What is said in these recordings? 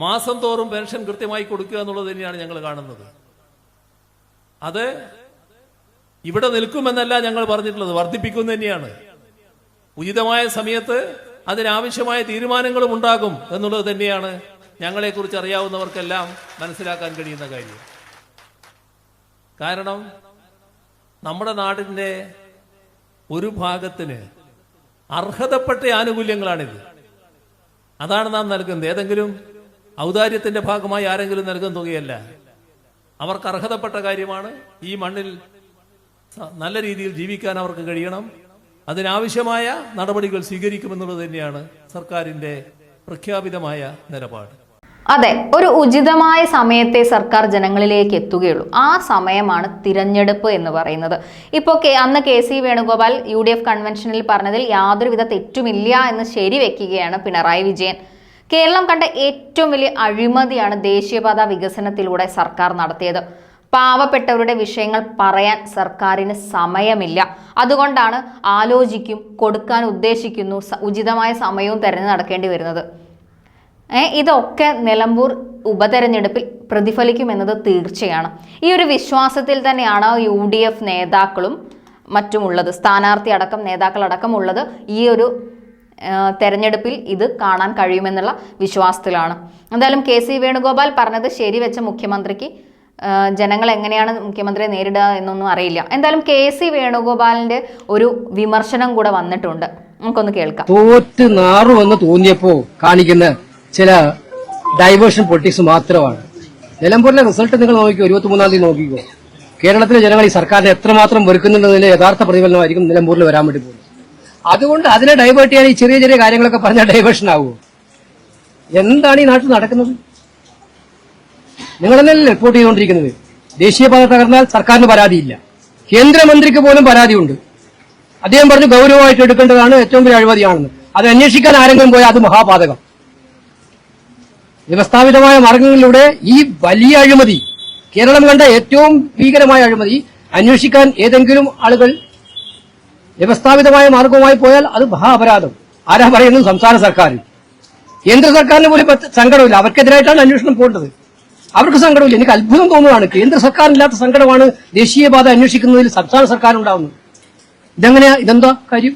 മാസം തോറും പെൻഷൻ കൃത്യമായി കൊടുക്കുക എന്നുള്ളത് തന്നെയാണ് ഞങ്ങൾ കാണുന്നത്. അത് ഇവിടെ നിൽക്കുമെന്നല്ല ഞങ്ങൾ പറഞ്ഞിട്ടുള്ളത്. വർദ്ധിപ്പിക്കും തന്നെയാണ്. ഉചിതമായ സമയത്ത് അതിനാവശ്യമായ തീരുമാനങ്ങളും ഉണ്ടാകും എന്നുള്ളത് തന്നെയാണ് ഞങ്ങളെക്കുറിച്ച് അറിയാവുന്നവർക്കെല്ലാം മനസ്സിലാക്കാൻ കഴിയുന്ന കാര്യം. കാരണം നമ്മുടെ നാടിന്റെ ഒരു ഭാഗത്തിന് അർഹതപ്പെട്ട ആനുകൂല്യങ്ങളാണിത്. അതാണ് നാം നൽകുന്നത്. ഏതെങ്കിലും ഔദാര്യത്തിന്റെ ഭാഗമായി ആരെങ്കിലും നൽകുന്ന തുകയല്ല. അവർക്ക് അർഹതപ്പെട്ട കാര്യമാണ് ഈ മണ്ണിൽ നല്ല രീതിയിൽ ജീവിക്കാൻ അവർക്ക് കഴിയണം. അതിനാവശ്യമായ നടപടികൾ സ്വീകരിക്കുമെന്നുള്ളത് തന്നെയാണ് സർക്കാരിന്റെ പ്രഖ്യാപിതമായ നിലപാട്. അതെ ഒരു ഉചിതമായ സമയത്തെ സർക്കാർ ജനങ്ങളിലേക്ക് എത്തുകയുള്ളൂ. ആ സമയമാണ് തിരഞ്ഞെടുപ്പ് എന്ന് പറയുന്നത്. ഇപ്പോൾ അന്ന് K C Venugopal U D F കൺവെൻഷനിൽ പറഞ്ഞതിൽ യാതൊരുവിധ തെറ്റുമില്ല എന്ന് ശരിവെക്കുകയാണ് പിണറായി വിജയൻ. കേരളം കണ്ട ഏറ്റവും വലിയ അഴിമതിയാണ് ദേശീയപാത വികസനത്തിലൂടെ സർക്കാർ നടത്തിയത്. പാവപ്പെട്ടവരുടെ വിഷയങ്ങൾ പറയാൻ സർക്കാരിന് സമയമില്ല. അതുകൊണ്ടാണ് ആലോചിക്കും കൊടുക്കാൻ ഉദ്ദേശിക്കുന്നു ഉചിതമായ സമയവും തെരഞ്ഞു നടക്കേണ്ടി വരുന്നത്. ഇതൊക്കെ നിലമ്പൂർ ഉപതെരഞ്ഞെടുപ്പിൽ പ്രതിഫലിക്കുമെന്നത് തീർച്ചയാണ്. ഈ ഒരു വിശ്വാസത്തിൽ തന്നെയാണ് യു ഡി എഫ് നേതാക്കളും മറ്റുമുള്ളത് സ്ഥാനാർത്ഥി അടക്കം നേതാക്കളടക്കമുള്ളത് ഈ ഒരു തെരഞ്ഞെടുപ്പിൽ ഇത് കാണാൻ കഴിയുമെന്നുള്ള വിശ്വാസത്തിലാണ്. എന്തായാലും കെ സി വേണുഗോപാൽ പറഞ്ഞത് ശരിവെച്ച മുഖ്യമന്ത്രിക്ക് ജനങ്ങൾ എങ്ങനെയാണ് മുഖ്യമന്ത്രിയെ നേരിടുക എന്നൊന്നും അറിയില്ല. എന്തായാലും കെ സി വേണുഗോപാലിന്റെ ഒരു വിമർശനം കൂടെ വന്നിട്ടുണ്ട്. നമുക്കൊന്ന് കേൾക്കാം. തോറ്റ് നാറുമെന്ന് തോന്നിയപ്പോ കാണിക്കുന്ന ചില ഡൈവേർഷൻ പൊളിറ്റിക്സ് മാത്രമാണ്. നിലമ്പൂരിലെ റിസൾട്ട് നിങ്ങൾ നോക്കിക്കോ ഇരുപത്തിമൂന്നാം തീയതി നോക്കിക്കോ. കേരളത്തിലെ ജനങ്ങൾ ഈ സർക്കാരിനെ എത്രമാത്രം വെറുക്കുന്നുണ്ടെന്നതിന്റെ യഥാർത്ഥ പ്രതിഫലനമായിരിക്കും നിലമ്പൂരിൽ വരാൻ വേണ്ടി പോകുന്നത്. അതുകൊണ്ട് അതിനെ ഡൈവേർട്ട് ചെയ്യാൻ ഈ ചെറിയ ചെറിയ കാര്യങ്ങളൊക്കെ പറഞ്ഞാൽ ഡൈവേർഷൻ ആവുമോ? എന്താണ് ഈ നാട്ടിൽ നടക്കുന്നത്? നിങ്ങൾ തന്നെയല്ലേ റിപ്പോർട്ട് ചെയ്തുകൊണ്ടിരിക്കുന്നത് ദേശീയപാത തകർന്നാൽ സർക്കാരിന് പരാതിയില്ല. കേന്ദ്രമന്ത്രിക്ക് പോലും പരാതിയുണ്ട്. അദ്ദേഹം പറഞ്ഞു ഗൗരവമായിട്ട് എടുക്കേണ്ടതാണ് ഏറ്റവും വലിയ അഴിമതിയാണെന്ന്. അത് അന്വേഷിക്കാൻ ആരെങ്കിലും പോയാൽ അത് മഹാപാതകം. വ്യവസ്ഥാപിതമായ മാർഗങ്ങളിലൂടെ ഈ വലിയ അഴിമതി കേരളം കണ്ട ഏറ്റവും ഭീകരമായ അഴിമതി അന്വേഷിക്കാൻ ഏതെങ്കിലും ആളുകൾ വ്യവസ്ഥാപിതമായ മാർഗവുമായി പോയാൽ അത് മഹാപരാധം. ആരാ പറയുന്നു സംസ്ഥാന സർക്കാർ കേന്ദ്ര സർക്കാരിന് പോലും സങ്കടമില്ല. അവർക്കെതിരായിട്ടാണ് അന്വേഷണം പോകേണ്ടത്. അവർക്ക് സങ്കടമില്ല. എനിക്ക് അത്ഭുതം തോന്നുകയാണ് കേന്ദ്ര സർക്കാരില്ലാത്ത സങ്കടമാണ് ദേശീയപാത അന്വേഷിക്കുന്നതിൽ സംസ്ഥാന സർക്കാർ ഉണ്ടാവുന്നത് ഇതെങ്ങനെയാ? ഇതെന്താ കാര്യം?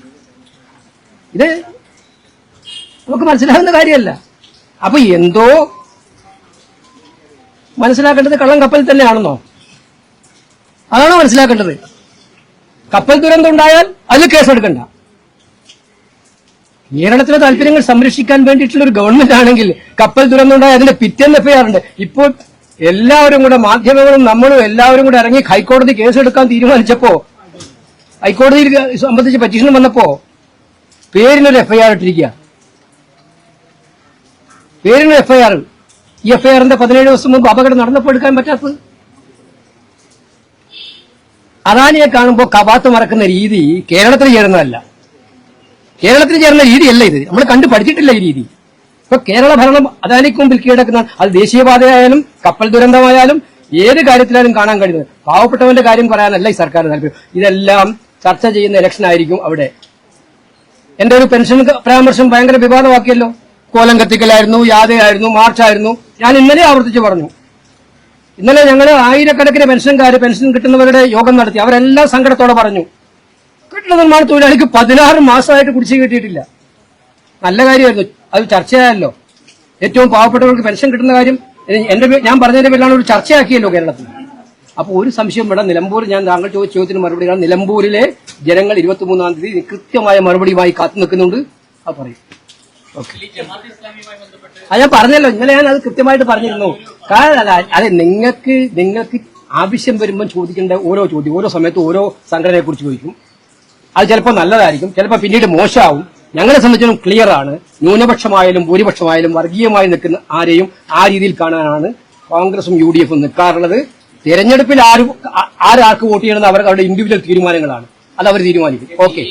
ഇത് നമുക്ക് മനസ്സിലാകുന്ന കാര്യമല്ല. അപ്പൊ എന്തോ മനസ്സിലാക്കേണ്ടത് കള്ളം കപ്പലിൽ തന്നെയാണെന്നോ? അതാണോ മനസ്സിലാക്കേണ്ടത്? കപ്പൽ ദുരന്തം ഉണ്ടായാൽ അതിൽ കേസെടുക്കണ്ട. കേരളത്തിലെ താല്പര്യങ്ങൾ സംരക്ഷിക്കാൻ വേണ്ടിയിട്ടുള്ള ഒരു ഗവൺമെന്റ് ആണെങ്കിൽ കപ്പൽ ദുരന്തം ഉണ്ടായാൽ അതിന്റെ പിറ്റേന്ന് എഫ്ഐആർ ഉണ്ട്. ഇപ്പോൾ എല്ലാവരും കൂടെ മാധ്യമങ്ങളും നമ്മളും എല്ലാവരും കൂടെ ഇറങ്ങി ഹൈക്കോടതി കേസെടുക്കാൻ തീരുമാനിച്ചപ്പോ ഹൈക്കോടതിയിൽ സംബന്ധിച്ച് പറ്റീഷൻ വന്നപ്പോ പേരിനൊരു എഫ്ഐആർ ഇട്ടിരിക്കുക. പേരിനൊരു എഫ്ഐആർ ഈ എഫ്ഐആറിന്റെ പതിനേഴ് ദിവസം മുമ്പ് അപകടം നടന്നപ്പോൾ എടുക്കാൻ പറ്റാത്തത്? അദാനിയെ കാണുമ്പോൾ കവാത്ത് മറക്കുന്ന രീതി കേരളത്തിൽ ചേരുന്നതല്ല കേരളത്തിൽ ചേർന്ന രീതിയല്ല ഇത്. നമ്മൾ കണ്ടു പഠിച്ചിട്ടില്ല ഈ രീതി. ഇപ്പൊ കേരള ഭരണം അദാനിക്ക് മുമ്പിൽ കീഴടക്കുന്ന അത് ദേശീയപാതയായാലും കപ്പൽ ദുരന്തമായാലും ഏത് കാര്യത്തിലായാലും കാണാൻ കഴിയുന്നത്. പാവപ്പെട്ടവന്റെ കാര്യം പറയാനല്ല ഈ സർക്കാർ താല്പര്യം. ഇതെല്ലാം ചർച്ച ചെയ്യുന്ന ഇലക്ഷൻ ആയിരിക്കും അവിടെ. എന്റെ ഒരു പെൻഷൻ പരാമർശം ഭയങ്കര വിവാദമാക്കിയല്ലോ. കോലം കത്തിക്കലായിരുന്നു യാതയായിരുന്നു മാർച്ചായിരുന്നു. ഞാൻ ഇന്നലെ ആവർത്തിച്ച് പറഞ്ഞു. ഇന്നലെ ഞങ്ങൾ ആയിരക്കണക്കിന് പെൻഷൻകാർ പെൻഷൻ കിട്ടുന്നവരുടെ യോഗം നടത്തി. അവരെല്ലാം സങ്കടത്തോടെ പറഞ്ഞു. കെട്ടിട നിർമ്മാണ തൊഴിലാളിക്ക് പതിനാറ് മാസമായിട്ട് കുടിശ്ശിക കിട്ടിയിട്ടില്ല. നല്ല കാര്യമായിരുന്നു. അത് ചർച്ചയായല്ലോ. ഏറ്റവും പാവപ്പെട്ടവർക്ക് പെൻഷൻ കിട്ടുന്ന കാര്യം എന്റെ ഞാൻ പറഞ്ഞതിന്റെ പേരിലാണ് ഒരു ചർച്ചയാക്കിയല്ലോ കേരളത്തിൽ. അപ്പൊ ഒരു സംശയം വേണം നിലമ്പൂർ ഞാൻ താങ്കൾ ചോദിച്ച ചോദ്യത്തിന് മറുപടിയാണ് നിലമ്പൂരിലെ ജനങ്ങൾ ഇരുപത്തിമൂന്നാം തീയതി കൃത്യമായ മറുപടിയുമായി കാത്തു നിൽക്കുന്നുണ്ട്. അത് പറയും. അത് ഞാൻ പറഞ്ഞല്ലോ. ഇന്നലെ ഞാൻ അത് കൃത്യമായിട്ട് പറഞ്ഞിരുന്നു. കാരണം അതെ നിങ്ങൾക്ക് നിങ്ങൾക്ക് ആവശ്യം വരുമ്പോൾ ചോദിക്കേണ്ട ഓരോ ചോദ്യം ഓരോ സമയത്ത് ഓരോ സംഘടനയെ കുറിച്ച് ചോദിക്കും. അത് ചിലപ്പോൾ നല്ലതായിരിക്കും ചിലപ്പോൾ പിന്നീട് മോശമാവും. ഞങ്ങളെ സംബന്ധിച്ചും ക്ലിയർ ആണ്. ന്യൂനപക്ഷമായാലും ഭൂരിപക്ഷമായാലും വർഗീയമായി നിൽക്കുന്ന ആരെയും ആ രീതിയിൽ കാണാനാണ് കോൺഗ്രസും യു ഡി എഫും നിൽക്കാറുള്ളത്. തെരഞ്ഞെടുപ്പിൽ ആര് ആരാർക്ക് വോട്ട് ചെയ്യണമെന്ന് അവർ അവരുടെ ഇൻഡിവിജ്വൽ തീരുമാനങ്ങളാണ്. അത് അവർ തീരുമാനിക്കും. ഓക്കെ.